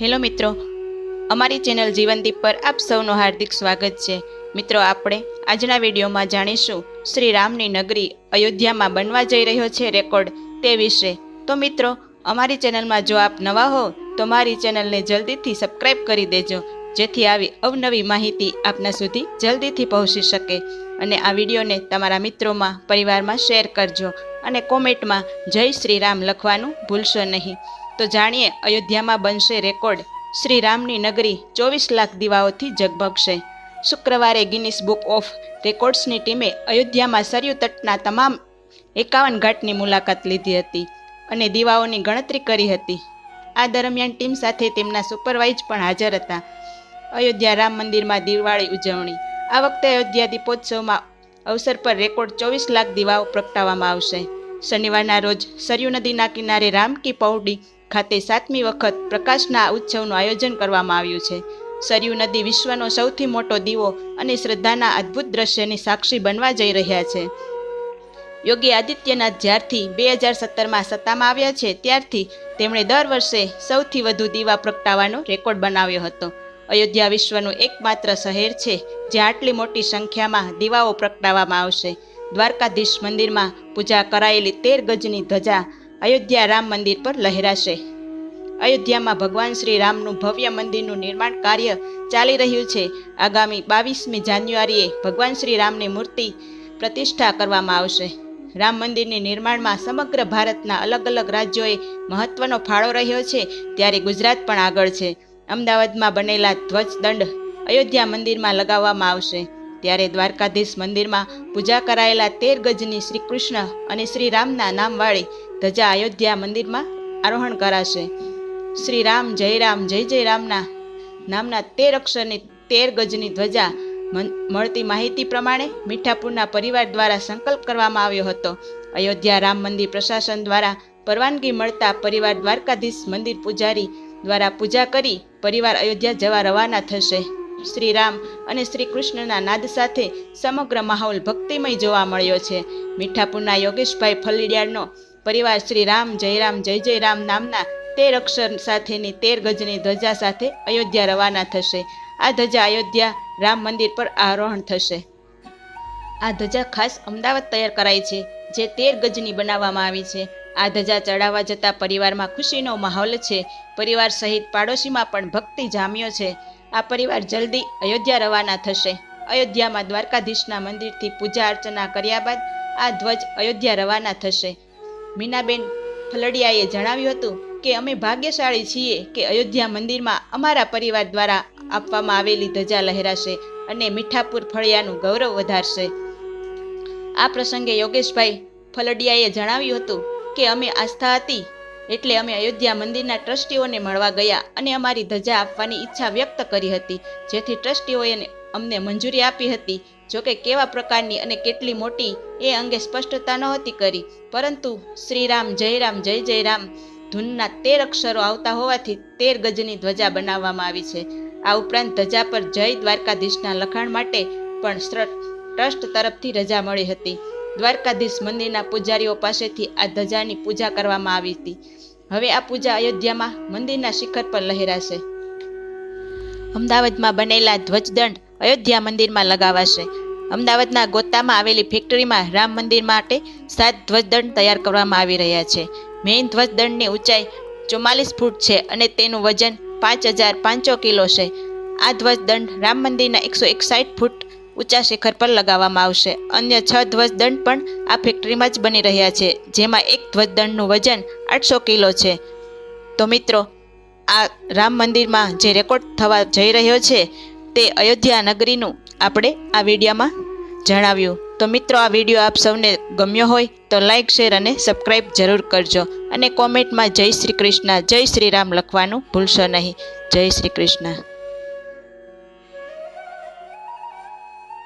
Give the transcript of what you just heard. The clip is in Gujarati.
હેલો મિત્રો, અમારી ચેનલ જીવનદીપ પર આપ સૌનું હાર્દિક સ્વાગત છે. મિત્રો, આપણે આજના વિડીયોમાં જાણીશું શ્રી રામની નગરી અયોધ્યામાં બનવા જઈ રહ્યો છે રેકોર્ડ તે વિશે. તો મિત્રો, અમારી ચેનલમાં જો આપ નવા હો, તો મારી ચેનલને જલ્દીથી સબસ્ક્રાઈબ કરી દેજો, જેથી આવી અવનવી માહિતી આપના સુધી જલ્દીથી પહોંચી શકે. અને આ વિડીયોને તમારા મિત્રોમાં, પરિવારમાં શેર કરજો. અને કોમેન્ટમાં જય શ્રી રામ લખવાનું ભૂલશો નહીં. તો જાણીએ અયોધ્યામાં બનશે રેકોર્ડ. શ્રી રામની નગરી ચોવીસ લાખ દીવાઓથી ઝગમગશે શુક્રવારે ગિનિસ બુક ઓફ રેકોર્ડ્સની ટીમે અયોધ્યામાં સરયુ તટના તમામ એકાવન ઘાટની મુલાકાત લીધી હતી અને દીવાઓની ગણતરી કરી હતી. આ દરમિયાન ટીમ સાથે તેમના સુપરવાઇઝ પણ હાજર હતા. અયોધ્યા રામ મંદિરમાં દિવાળી ઉજવણી. આ વખતે અયોધ્યા દીપોત્સવમાં અવસર પર રેકોર્ડ ચોવીસ લાખ દીવાઓ પ્રગટાવવામાં આવશે. શનિવારના રોજ સરયુ નદીના કિનારે રામ કી પૌડી ખાતે સાતમી વખત પ્રકાશના ઉત્સવનું આયોજન કરવામાં આવ્યું છે. સરયુ નદી વિશ્વનો સૌથી મોટો દીવો અને શ્રદ્ધાના અદ્ભુત દ્રશ્યની સાક્ષી બનવા જઈ રહ્યા છે. યોગી આદિત્યનાથ જ્યારથી બે હજાર સત્તરમાં સત્તામાં આવ્યા છે, ત્યારથી તેમણે દર વર્ષે સૌથી વધુ દીવા પ્રગટાવવાનો રેકોર્ડ બનાવ્યો હતો. અયોધ્યા વિશ્વનું એકમાત્ર શહેર છે જ્યાં આટલી મોટી સંખ્યામાં દીવાઓ પ્રગટાવવામાં આવશે. દ્વારકાધીશ મંદિરમાં પૂજા કરાયેલી તેર ગજની ધજા અયોધ્યા રામ મંદિર પર લહેરાશે. અયોધ્યામાં ભગવાન શ્રી રામનું ભવ્ય મંદિરનું નિર્માણ કાર્ય ચાલી રહ્યું છે. આગામી બાવીસમી જાન્યુઆરીએ ભગવાન શ્રી રામની મૂર્તિ પ્રતિષ્ઠા કરવામાં આવશે. રામ મંદિરની નિર્માણમાં સમગ્ર ભારતના અલગ અલગ રાજ્યોએ મહત્વનો ફાળો રહ્યો છે, ત્યારે ગુજરાત પણ આગળ છે. અમદાવાદમાં બનેલા ધ્વજદંડ અયોધ્યા મંદિરમાં લગાવવામાં આવશે. ત્યારે દ્વારકાધીશ મંદિરમાં પૂજા કરાયેલા તેર ગજની શ્રી કૃષ્ણ અને શ્રી રામના નામવાળી ધજા અયોધ્યા મંદિરમાં આરોહણ કરાશે. શ્રી રામ જય રામ જય જય રામના નામના તેર અક્ષરની તેર ગજની ધ્વજા મળતી માહિતી પ્રમાણે મીઠાપુરના પરિવાર દ્વારા સંકલ્પ કરવામાં આવ્યો હતો. અયોધ્યા રામ મંદિર પ્રશાસન દ્વારા પરવાનગી મળતા પરિવાર દ્વારકાધીશ મંદિર પૂજારી દ્વારા પૂજા કરી પરિવાર અયોધ્યા જવા રવાના થશે. શ્રી રામ અને શ્રી કૃષ્ણના નાદ સાથે સમગ્ર માહોલ ભક્તિમય જોવા મળ્યો છે. મીઠાપુરના યોગેશભાઈ ફલીડિયાળનો પરિવાર શ્રી રામ જય રામ જય જય રામ નામના તેર અક્ષર સાથેની તેર ગજની ધજા સાથે અયોધ્યા રવાના થશે. આ ધજા અયોધ્યા રામ મંદિર પર આરોહણ થશે. આ ધજા ખાસ અમદાવાદ તૈયાર કરાઈ છે, જે તેર ગજની બનાવવામાં આવી છે. આ ધજા ચડાવવા જતા પરિવારમાં ખુશીનો માહોલ છે. પરિવાર સહિત પાડોશીમાં પણ ભક્તિ જામ્યો છે. આ પરિવાર જલ્દી અયોધ્યા રવાના થશે. અયોધ્યામાં દ્વારકાધીશના મંદિરથી પૂજા અર્ચના કર્યા બાદ આ ધ્વજ અયોધ્યા રવાના થશે. મીનાબેન ફલડિયાએ જણાવ્યું હતું કે, અમે ભાગ્યશાળી છીએ કે અયોધ્યા મંદિરમાં અમારા પરિવાર દ્વારા આપવામાં આવેલી ધજા લહેરાશે અને મીઠાપુર ફળિયાનું ગૌરવ વધારશે. આ પ્રસંગે યોગેશભાઈ ફલડિયાએ જણાવ્યું હતું કે અમે આસ્થા હતી એટલે અમે અયોધ્યા મંદિરના ટ્રસ્ટીઓને મળવા ગયા અને અમારી ધજા આપવાની ઈચ્છા વ્યક્ત કરી હતી. જેથી ટ્રસ્ટીઓએ અમને મંજૂરી આપી હતી. જોકે કેવા પ્રકારની અને કેટલી મોટી એ અંગે સ્પષ્ટતા નહોતી કરી. પરંતુ શ્રીરામ જય રામ જય જય રામ ધૂનના તેર અક્ષરો આવતા હોવાથી તેર ગજની ધ્વજા બનાવવામાં આવી છે. આ ઉપરાંત ધજા પર જય દ્વારકાધીશના લખાણ માટે પણ ટ્રસ્ટ તરફથી રજા મળી હતી. દ્વારકાધીશ મંદિરના પૂજારીઓ પાસેથી આ ધજાની પૂજા કરવામાં આવી હતી. હવે આ પૂજા અયોધ્યામાં મંદિરના શિખર પર લહેરાશે. અમદાવાદમાં બનેલા ધ્વજદંડ અયોધ્યા મંદિરમાં લગાવાશે. અમદાવાદના ગોતામાં આવેલી ફેક્ટરીમાં રામ મંદિર માટે સાત ધ્વજદંડ તૈયાર કરવામાં આવી રહ્યા છે. મેઇન ધ્વજદંડની ઊંચાઈ ચુમ્માલીસ ફૂટ છે અને તેનું વજન પાંચ હજાર પાંચસો કિલો છે. આ ધ્વજદંડ રામ મંદિરના એકસો એકસાઠ ફૂટ ઊંચા શિખર પર લગાવવામાં આવશે. અન્ય છ ધ્વજદંડ પણ આ ફેક્ટરીમાં જ બની રહ્યા છે, જેમાં એક ધ્વજદંડનું વજન આઠસો કિલો છે. તો મિત્રો, આ રામ મંદિરમાં જે રેકોર્ડ થવા જઈ રહ્યો છે, તે અયોધ્યા નગરીનું આપણે આ વિડીયોમાં જણાવ્યું. તો મિત્રો, આ વીડિયો આપ સૌને ગમ્યો હોય, તો લાઇક શેર અને સબસ્ક્રાઈબ જરૂર કરજો. અને કોમેન્ટમાં જય શ્રી કૃષ્ણ, જય શ્રી રામ લખવાનું ભૂલશો નહીં. જય શ્રી કૃષ્ણ.